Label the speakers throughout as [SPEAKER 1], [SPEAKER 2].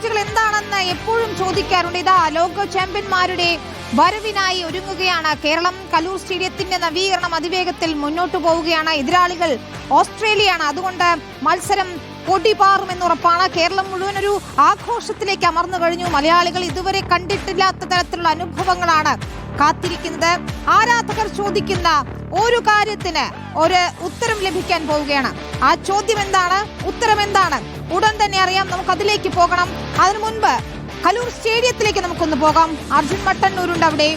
[SPEAKER 1] അപ്ഡേറ്റുകൾ എന്താണെന്ന് എപ്പോഴും ചോദിക്കാറുണ്ട്. ഇതാ ലോക ചാമ്പ്യന്മാരുടെ വരവിനായി ഒരുങ്ങുകയാണ് കേരളം. കലൂർ സ്റ്റേഡിയത്തിന്റെ നവീകരണം അതിവേഗത്തിൽ മുന്നോട്ടു പോവുകയാണ്. എതിരാളികൾ ഓസ്ട്രേലിയയാണ്. അതുകൊണ്ട് മത്സരം പൊടിപാറുമെന്നുറപ്പാണ് കേരളം മുഴുവൻ ഒരു ആഘോഷത്തിലേക്ക് അമർന്നു കഴിഞ്ഞു. മലയാളികൾ ഇതുവരെ കണ്ടിട്ടില്ലാത്ത തരത്തിലുള്ള അനുഭവങ്ങളാണ് കാത്തിരിക്കുന്നത്. ആരാധകർ ചോദിക്കുന്ന ഒരു കാര്യത്തിന് ഒരു ഉത്തരം ലഭിക്കാൻ പോവുകയാണ്. ആ ചോദ്യം എന്താണ്? ഉത്തരം എന്താണ് ഉടൻ തന്നെ അറിയാം നമുക്ക് അതിലേക്ക് പോകണം. അതിനു മുൻപ് കലൂർ സ്റ്റേഡിയത്തിലേക്ക് നമുക്കൊന്ന് പോകാം. അർജുൻ മട്ടന്നൂരുണ്ട് അവിടെ.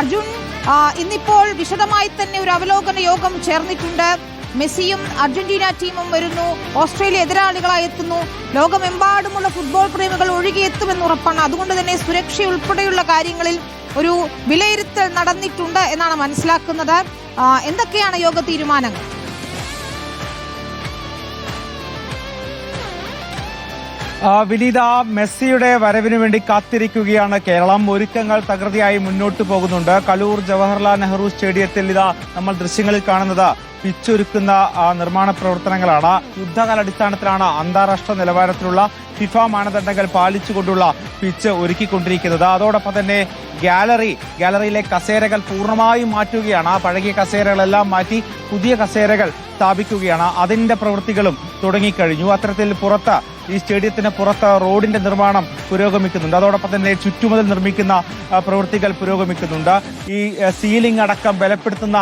[SPEAKER 1] അർജുൻ ഇന്നിപ്പോൾ വിശദമായി തന്നെ ഒരു അവലോകന യോഗം ചേർന്നിട്ടുണ്ട്. മെസ്സിയും അർജന്റീന ടീമും വരുന്നു. ഓസ്ട്രേലിയ എതിരാളികളായി എത്തുന്നു. ലോകമെമ്പാടുമുള്ള ഫുട്ബോൾ പ്രേമികൾ ഒഴുകിയെത്തുമെന്ന് ഉറപ്പാണ്. അതുകൊണ്ട് തന്നെ സുരക്ഷ ഉൾപ്പെടെയുള്ള കാര്യങ്ങളിൽ ഒരു വിലയിരുത്തൽ നടന്നിട്ടുണ്ട് എന്നാണ് മനസ്സിലാക്കുന്നത്. എന്തൊക്കെയാണ് യോഗ തീരുമാനങ്ങൾ?
[SPEAKER 2] വിനീത മെസ്സിയുടെ വരവിന് വേണ്ടി കാത്തിരിക്കുകയാണ് കേരളം. ഒരുക്കങ്ങൾ തകൃതിയായി മുന്നോട്ട് പോകുന്നുണ്ട്. കലൂർ ജവഹർലാൽ നെഹ്റു സ്റ്റേഡിയത്തിൽ ഇതാ നമ്മൾ ദൃശ്യങ്ങളിൽ കാണുന്നത്. പിച്ചൊരുക്കുന്ന നിർമ്മാണ പ്രവർത്തനങ്ങളാണ്. യുദ്ധകാലടിസ്ഥാനത്തിലാണ് അന്താരാഷ്ട്ര നിലവാരത്തിലുള്ള ഫിഫ മാനദണ്ഡങ്ങൾ പാലിച്ചുകൊണ്ടുള്ള പിച്ച് ഒരുക്കിക്കൊണ്ടിരിക്കുന്നത്. അതോടൊപ്പം തന്നെ ഗാലറി ഗാലറിയിലെ കസേരകൾ പൂർണമായും മാറ്റുകയാണ്. പഴകിയ കസേരകളെല്ലാം മാറ്റി പുതിയ കസേരകൾ സ്ഥാപിക്കുകയാണ്. അതിന്റെ പ്രവൃത്തികളും തുടങ്ങിക്കഴിഞ്ഞു. അത്തരത്തിൽ പുറത്ത് ഈ സ്റ്റേഡിയത്തിന് പുറത്ത് റോഡിന്റെ നിർമ്മാണം പുരോഗമിക്കുന്നുണ്ട്. അതോടൊപ്പം തന്നെ ചുറ്റുമതിൽ നിർമ്മിക്കുന്ന പ്രവൃത്തികൾ പുരോഗമിക്കുന്നുണ്ട്. ഈ സീലിംഗ് അടക്കം ബലപ്പെടുത്തുന്ന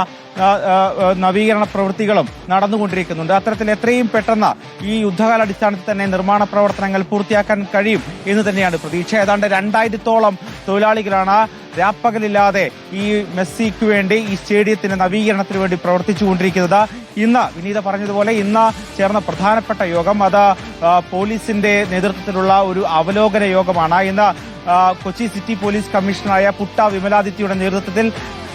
[SPEAKER 2] നവീകരണ പ്രവൃത്തികളും നടന്നുകൊണ്ടിരിക്കുന്നുണ്ട്. അത്തരത്തിൽ എത്രയും പെട്ടെന്ന് ഈ യുദ്ധകാലാടിസ്ഥാനത്തിൽ തന്നെ നിർമ്മാണ പ്രവർത്തനങ്ങൾ പൂർത്തിയാക്കാൻ കഴിയും എന്ന് തന്നെയാണ് പ്രതീക്ഷ. ഏതാണ്ട് രണ്ടായിരത്തോളം തൊഴിലാളികളാണ് രാപ്പകലില്ലാതെ ഈ മെസ്സിക്ക് വേണ്ടി ഈ സ്റ്റേഡിയത്തിന്റെ നവീകരണത്തിന് വേണ്ടി പ്രവർത്തിച്ചുകൊണ്ടിരിക്കുന്നത്. ഇന്ന് വിനീത പറഞ്ഞതുപോലെ ഇന്ന് ചേർന്ന പ്രധാനപ്പെട്ട യോഗം അത് പോലീസിന്റെ നേതൃത്വത്തിലുള്ള ഒരു അവലോകന യോഗമാണ്. ഇന്ന് കൊച്ചി സിറ്റി പോലീസ് കമ്മീഷണറായ പുട്ട വിമലാദിത്യയുടെ നേതൃത്വത്തിൽ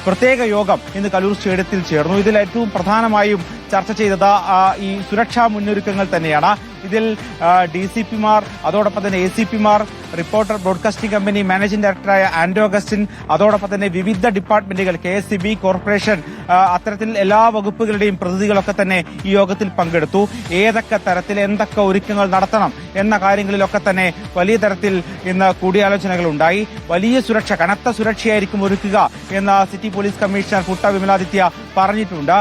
[SPEAKER 2] പ്രത്യേക യോഗം ഇന്ന് കലൂർ സ്റ്റേഡിയത്തിൽ ചേർന്നു. ഇതിൽ ഏറ്റവും പ്രധാനമായും ചർച്ച ചെയ്തത് ഈ സുരക്ഷാ മുന്നൊരുക്കങ്ങൾ തന്നെയാണ്. ഇതിൽ ഡി സി പിമാർ അതോടൊപ്പം തന്നെ എ സി പിമാർ റിപ്പോർട്ടർ ബ്രോഡ്കാസ്റ്റിംഗ് കമ്പനി മാനേജിംഗ് ഡയറക്ടറായ ആൻഡോ അഗസ്റ്റിൻ അതോടൊപ്പം തന്നെ വിവിധ ഡിപ്പാർട്ട്മെന്റുകൾ കെ എസ് ബി കോർപ്പറേഷൻ അത്തരത്തിൽ എല്ലാ വകുപ്പുകളുടെയും പ്രതിനിധികളൊക്കെ തന്നെ ഈ യോഗത്തിൽ പങ്കെടുത്തു. ഏതൊക്കെ തരത്തിൽ എന്തൊക്കെ ഒരുക്കങ്ങൾ നടത്തണം എന്ന കാര്യങ്ങളിലൊക്കെ തന്നെ വലിയ തരത്തിൽ ഇന്ന് കൂടിയാലോചനകൾ ഉണ്ടായി. വലിയ സുരക്ഷ കനത്ത സുരക്ഷയായിരിക്കും ഒരുക്കുക എന്ന് സിറ്റി പോലീസ് കമ്മീഷണർ കുട്ട വിമലാദിത്യ പറഞ്ഞിട്ടുണ്ട്.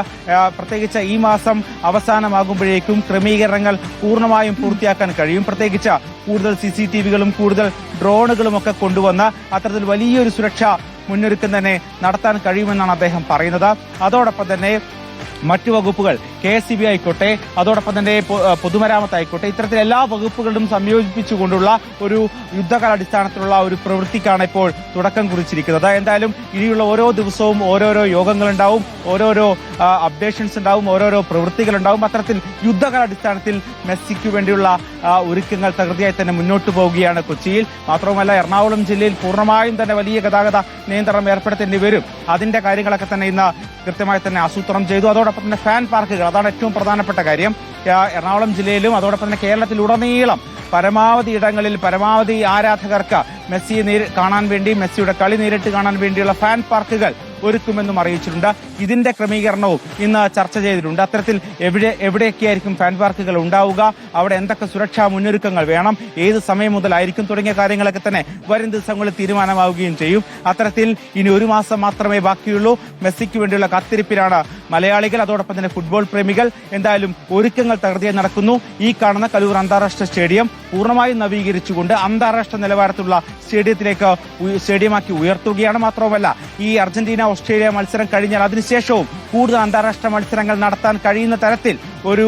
[SPEAKER 2] പ്രത്യേകിച്ച് ഈ മാസം അവസാനമാകുമ്പോഴേക്കും ക്രമീകരണങ്ങൾ പൂർണമായും പൂർത്തിയാക്കാൻ കഴിയും. പ്രത്യേകിച്ച് കൂടുതൽ സി സി ടി വികളും കൂടുതൽ ഡ്രോണുകളും ഒക്കെ കൊണ്ടുവന്ന് അത്തരത്തിൽ വലിയൊരു സുരക്ഷ മുന്നൊരുക്കം തന്നെ നടത്താൻ കഴിയുമെന്നാണ് അദ്ദേഹം പറയുന്നത്. അതോടൊപ്പം തന്നെ മറ്റു വകുപ്പുകൾ കെ എസ് ബി ആയിക്കോട്ടെ അതോടൊപ്പം തന്നെ പൊതുമരാമത്ത് ആയിക്കോട്ടെ ഇത്തരത്തിൽ എല്ലാ വകുപ്പുകളും സംയോജിപ്പിച്ചുകൊണ്ടുള്ള ഒരു യുദ്ധകാലാടിസ്ഥാനത്തിലുള്ള ഒരു പ്രവൃത്തിക്കാണ് ഇപ്പോൾ തുടക്കം കുറിച്ചിരിക്കുന്നത്. എന്തായാലും ഇനിയുള്ള ഓരോ ദിവസവും ഓരോരോ യോഗങ്ങളുണ്ടാവും ഓരോരോ അപ്ഡേഷൻസ് ഉണ്ടാവും ഓരോരോ പ്രവൃത്തികൾ ഉണ്ടാവും അത്തരത്തിൽ യുദ്ധകാലാടിസ്ഥാനത്തിൽ മെസ്സിക്ക് വേണ്ടിയുള്ള ഒരുക്കങ്ങൾ തകൃതിയായി തന്നെ മുന്നോട്ട് പോവുകയാണ് കൊച്ചിയിൽ. മാത്രവുമല്ല എറണാകുളം ജില്ലയിൽ പൂർണമായും തന്നെ വലിയ ഗതാഗത നിയന്ത്രണം ഏർപ്പെടുത്തേണ്ടി വരും. അതിന്റെ കാര്യങ്ങളൊക്കെ തന്നെ ഇന്ന് കൃത്യമായി തന്നെ ആസൂത്രണം ചെയ്തു. അതോടൊപ്പം തന്നെ ഫാൻ പാർക്കുകൾ അതാണ് ഏറ്റവും പ്രധാനപ്പെട്ട കാര്യം. എറണാകുളം ജില്ലയിലും അതോടൊപ്പം തന്നെ കേരളത്തിലുടനീളം പരമാവധി ഇടങ്ങളിൽ പരമാവധി ആരാധകർക്ക് മെസ്സിയെ നേരി കാണാൻ വേണ്ടി മെസ്സിയുടെ കളി നേരിട്ട് കാണാൻ വേണ്ടിയുള്ള ഫാൻ പാർക്കുകൾ ഒരുക്കുമെന്നും അറിയിച്ചിട്ടുണ്ട്. ഇതിന്റെ ക്രമീകരണവും ഇന്ന് ചർച്ച ചെയ്തിട്ടുണ്ട്. അത്തരത്തിൽ എവിടെ എവിടെയൊക്കെയായിരിക്കും ഫാൻ പാർക്കുകൾ ഉണ്ടാവുക? അവിടെ എന്തൊക്കെ സുരക്ഷാ മുന്നൊരുക്കങ്ങൾ വേണം? ഏത് സമയം മുതലായിരിക്കും തുടങ്ങിയ കാര്യങ്ങളൊക്കെ തന്നെ വരും ദിവസങ്ങളിൽ തീരുമാനമാവുകയും ചെയ്യും. അത്തരത്തിൽ ഇനി ഒരു മാസം മാത്രമേ ബാക്കിയുള്ളൂ. മെസ്സിക്ക് വേണ്ടിയുള്ള കാത്തിരിപ്പിലാണ് മലയാളികൾ. അതോടൊപ്പം തന്നെ ഫുട്ബോൾ പ്രേമികൾ. എന്തായാലും ഒരുക്കങ്ങൾ തകൃതിയായി നടക്കുന്നു. ഈ കാണുന്ന കലൂർ അന്താരാഷ്ട്ര സ്റ്റേഡിയം പൂർണമായും നവീകരിച്ചുകൊണ്ട് അന്താരാഷ്ട്ര നിലവാരത്തിലുള്ള സ്റ്റേഡിയത്തിലേക്ക് സ്റ്റേഡിയമാക്കി ഉയർത്തുകയാണ്. മാത്രവുമല്ല ഈ അർജന്റീന ഓസ്ട്രേലിയ മത്സരം കഴിഞ്ഞാൽ അതിനുശേഷവും കൂടുതൽ അന്താരാഷ്ട്ര മത്സരങ്ങൾ നടത്താൻ കഴിയുന്ന തരത്തിൽ ഒരു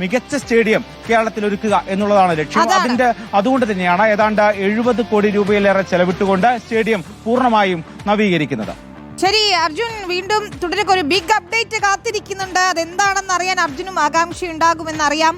[SPEAKER 2] മികച്ച സ്റ്റേഡിയം കേരളത്തിൽ ഒരുക്കുക എന്നുള്ളതാണ് ലക്ഷ്യം. അതിന്റെ അതുകൊണ്ട് തന്നെയാണ് ഏതാണ്ട് എഴുപത് കോടി രൂപയിലേറെ ചെലവിട്ടുകൊണ്ട് സ്റ്റേഡിയം പൂർണമായും നവീകരിക്കുന്നത്.
[SPEAKER 1] ശരി അർജുൻ വീണ്ടും തുടരൊക്കെ ഒരു ബിഗ് അപ്ഡേറ്റ് കാത്തിരിക്കുന്നുണ്ട്. അതെന്താണെന്ന് അറിയാൻ അർജുനും ആകാംക്ഷ ഉണ്ടാകുമെന്ന് അറിയാം.